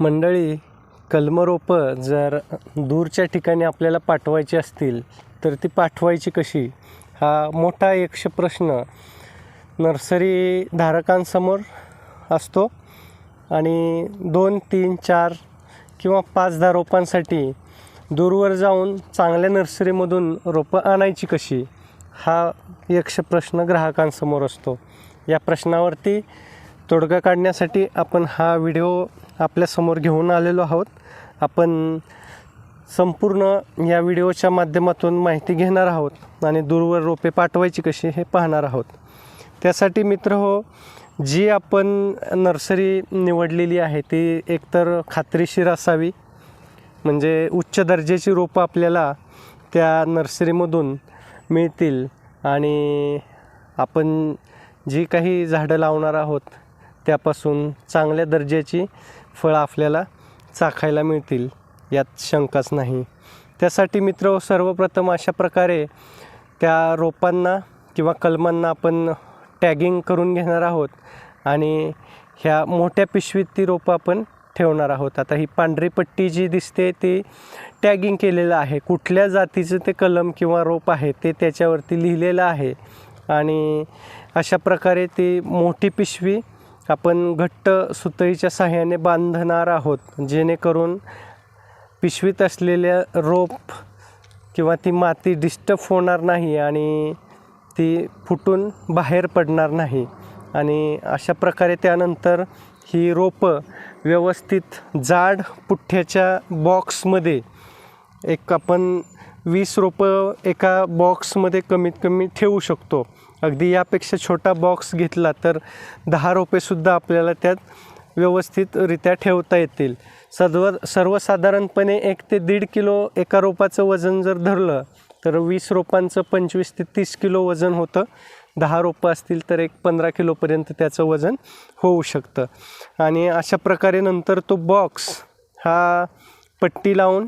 मंडळी कलमरोपं जर दूरच्या ठिकाणी आपल्याला पाठवायची असतील तर ती पाठवायची कशी? हा मोठा यक्ष प्रश्न नर्सरी धारकांसमोर असतो आणि दोन तीन चार किंवा पाच दहा रोपांसाठी दूरवर जाऊन चांगल्या नर्सरीमधून रोपं आणायची कशी? हा यक्ष प्रश्न ग्राहकांसमोर असतो. या प्रश्नावरती तोडगा काढण्यासाठी आपण हा व्हिडिओ आपल्यासमोर घेऊन आलेलो आहोत. आपण संपूर्ण या व्हिडिओच्या माध्यमातून माहिती घेणार आहोत आणि दूरवर रोपे पाठवायची कशी हे पाहणार आहोत. त्यासाठी मित्र हो जी आपण नर्सरी निवडलेली आहे ती एकतर खात्रीशीर असावी म्हणजे उच्च दर्जाची रोपं आपल्याला त्या नर्सरीमधून मिळतील आणि आपण जी काही झाडं लावणार आहोत त्यापासून चांगल्या दर्जाची फळं आपल्याला चाखायला मिळतील यात शंकाच नाही. त्यासाठी मित्र सर्वप्रथम अशा प्रकारे त्या रोपांना किंवा कलमांना आपण टॅगिंग करून घेणार आहोत आणि ह्या मोठ्या पिशवीत ती रोपं आपण ठेवणार आहोत. आता ही पांढरी पट्टी जी दिसते ती टॅगिंग केलेलं आहे. कुठल्या जातीचं ते कलम किंवा रोप आहे ते त्याच्यावरती लिहिलेलं आहे. आणि अशा प्रकारे ती मोठी पिशवी आपण घट्ट सुतळीच्या सहाय्याने बांधणार आहोत जेणेकरून पिशवीत असलेल्या रोप किंवा ती माती डिस्टर्ब होणार नाही आणि ती फुटून बाहेर पडणार नाही. आणि अशा प्रकारे त्यानंतर ही रोपं व्यवस्थित जाड पुठ्ठ्याच्या बॉक्समध्ये एक आपण वीस रोपं एका बॉक्समध्ये कमीत कमी ठेवू शकतो. अगदी यापेक्षा छोटा बॉक्स घेतला तर दहा रोपेसुद्धा आपल्याला त्यात व्यवस्थितरित्या ठेवता येतील. सर्व सर्वसाधारणपणे एक ते दीड किलो एका रोपाचं वजन जर धरलं तर वीस रोपांचं पंचवीस ते तीस किलो वजन होतं. दहा रोपं असतील तर एक पंधरा किलोपर्यंत त्याचं वजन होऊ शकतं. आणि अशा प्रकारे नंतर तो बॉक्स हा पट्टी लावून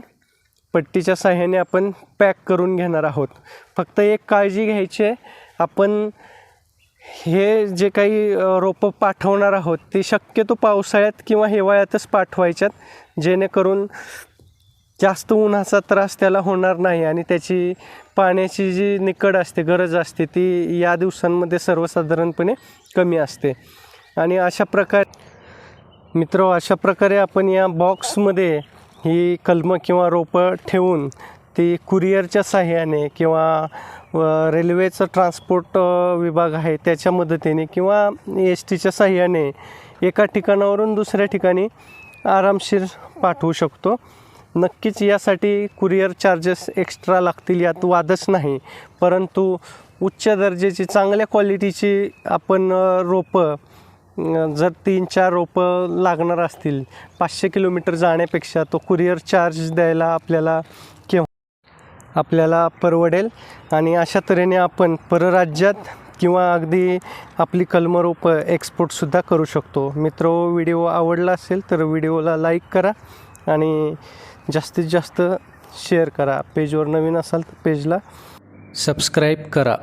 पट्टीच्या साह्याने आपण पॅक करून घेणार आहोत. फक्त एक काळजी घ्यायची आहे. आपण हे जे काही रोपं पाठवणार आहोत ते शक्यतो पावसाळ्यात किंवा हिवाळ्यातच पाठवायच्यात जेणेकरून जास्त उन्हाचा त्रास त्याला होणार नाही आणि त्याची पाण्याची जी निकड असते गरज असते ती या दिवसांमध्ये सर्वसाधारणपणे कमी असते. आणि अशा प्रकारे मित्र अशा प्रकारे आपण या बॉक्समध्ये ही कलमं किंवा रोपं ठेवून ती कुरिअरच्या साह्याने किंवा रेल्वेचं ट्रान्सपोर्ट विभाग आहे त्याच्या मदतीने किंवा एस टीच्या साह्याने एका ठिकाणावरून दुसऱ्या ठिकाणी आरामशीर पाठवू शकतो. नक्कीच यासाठी कुरिअर चार्जेस एक्स्ट्रा लागतील यात वादच नाही. परंतु उच्च दर्जाची चांगल्या क्वालिटीची आपण रोपं जर तीन चार रोपं लागणार असतील पाचशे किलोमीटर जाण्यापेक्षा तो कुरिअर चार्ज द्यायला आपल्याला केव्हा आपल्याला परवडेल? आणि अशा तऱ्हेने आपण परराज्यात किंवा अगदी आपली कलमं रोपं एक्सपोर्टसुद्धा करू शकतो. मित्र व्हिडिओ आवडला असेल तर व्हिडिओला लाईक करा आणि जास्तीत जास्त शेअर करा. पेजवर नवीन असाल तर पेजला सबस्क्राईब करा.